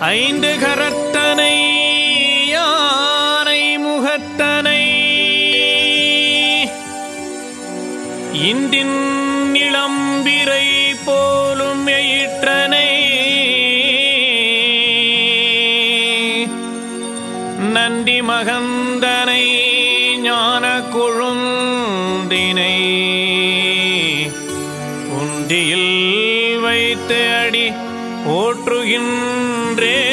ஐந்து கரத்தனை யானை முகத்தனை. இந்தின் போற்றுகின்றேனே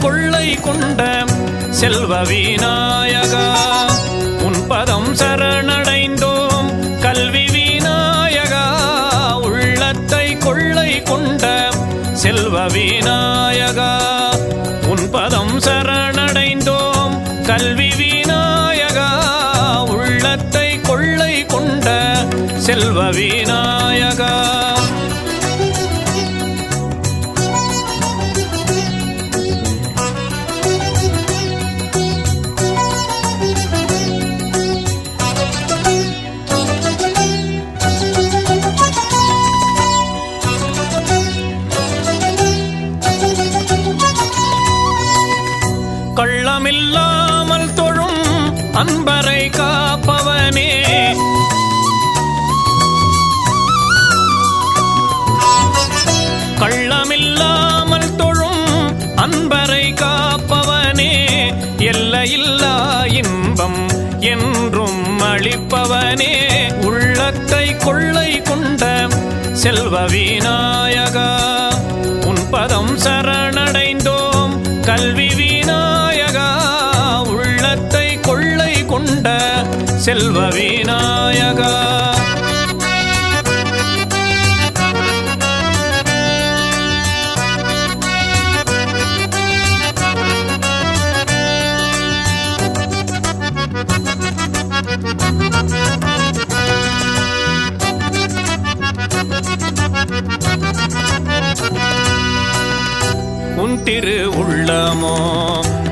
கொள்ளை கொண்ட செல்வ வீணா அன்பரை காப்பவனே. கள்ளமில்லாமல் தொழும் அன்பரை காப்பவனே. எல்லையில்லா இன்பம் என்றும் அளிப்பவனே. உள்ளத்தை கொள்ளை கொண்ட செல்வ விநாயகா உன் பதம் சரணடைந்தோம். கல்வி செல்வ விநாயகா. உன் திரு உள்ளமோ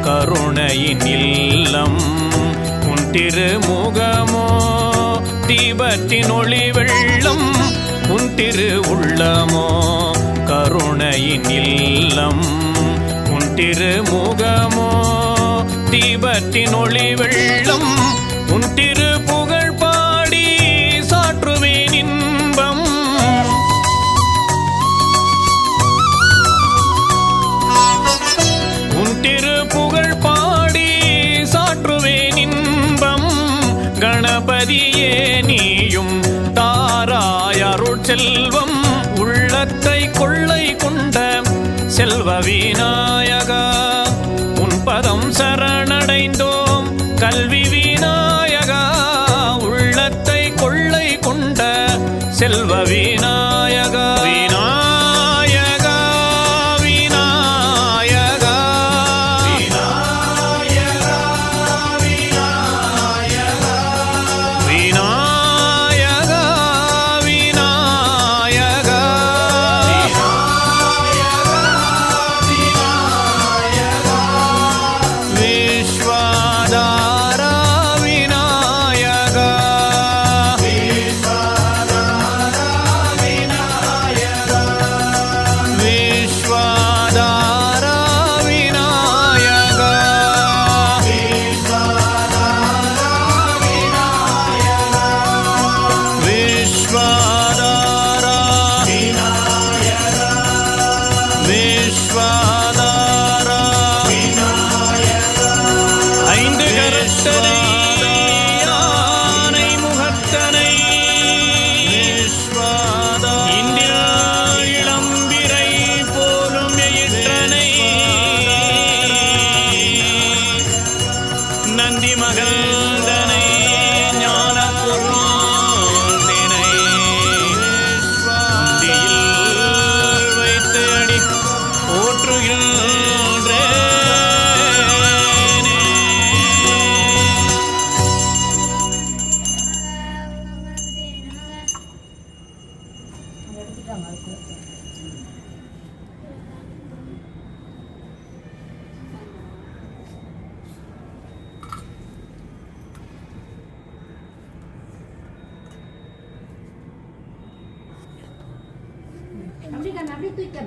கருணையின் இல்லம். திருமுகமோ? தீபத்தின் ஒளி வெள்ளம் உன் திரு உள்ளமோ கருணையின் இல்லம் உன் திருமுகமோ? தீபத்தின் ஒளி வெள்ளம் செல்வ விநாயகா உன் பதம் சரணடைந்தோம். கல்வி விநாயகா உள்ளத்தை கொள்ளை கொண்ட செல்வ Vinayaka. Ambil kan, ambil tu ikan.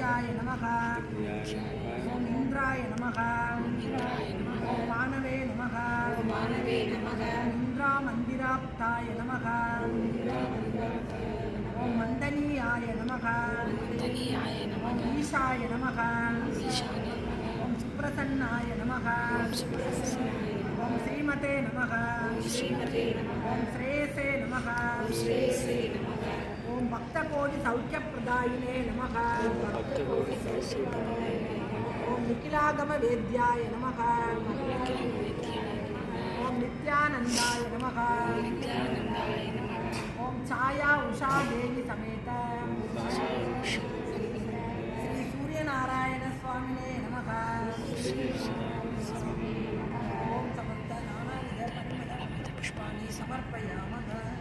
சூரியாய நமக ஓம் இந்திராய நமக ஓம் மாணவே நமக இந்திரா மந்திராப்தாய நமக ஓம் மந்தனீயாய நமக ஓம் ஈஷாய நமக ஓம் சுப்பிரசன்னாய நமக ஓம் ஸ்ரீமதே நமக ஸ்ரேயசே நமக श्रेयसे नमः ॐ भक्तकोटिसौख्यप्रदायिने नमः ॐ निखिलागमवेद्याय नमः ॐ नित्यानन्दाय नमः ॐ छाया उषा देवी समेत श्री सूर्यनारायणस्वामिने नमः ॐ समस्त नानाविध परिमलपुष्पाणि समर्पयामः हंसवाहिनि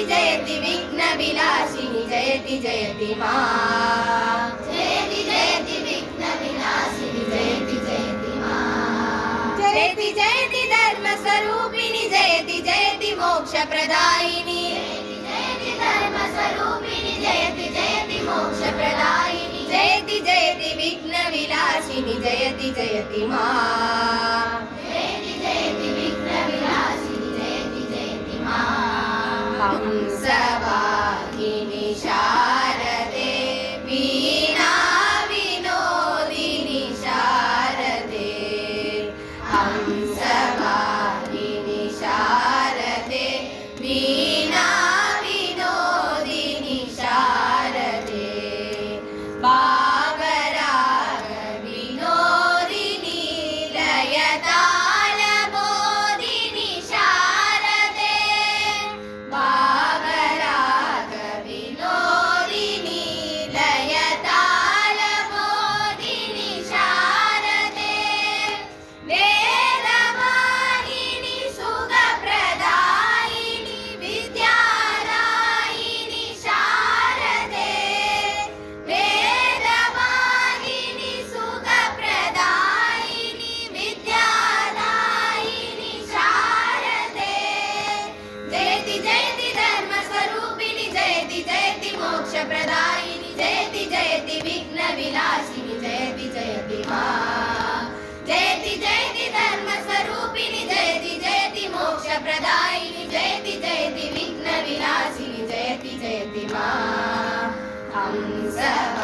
జయతి జయతి విఘ్న విలాసిని జయతి జయతి మా. జయతి జయతి విఘ్న విలాసిని జయతి జయతి మా. జయతి జయతి ధర్మ స్వరూపిణి జయతి జయతి మోక్ష ప్రదాయిని. జయతి ధర్మ స్వరూపిణి జయతి జయతి మోక్ష ప్రదాయిని. జయతి జయతి విఘ్న విలాసిని జయతి జయతి మా. Bye-bye. Sabbath.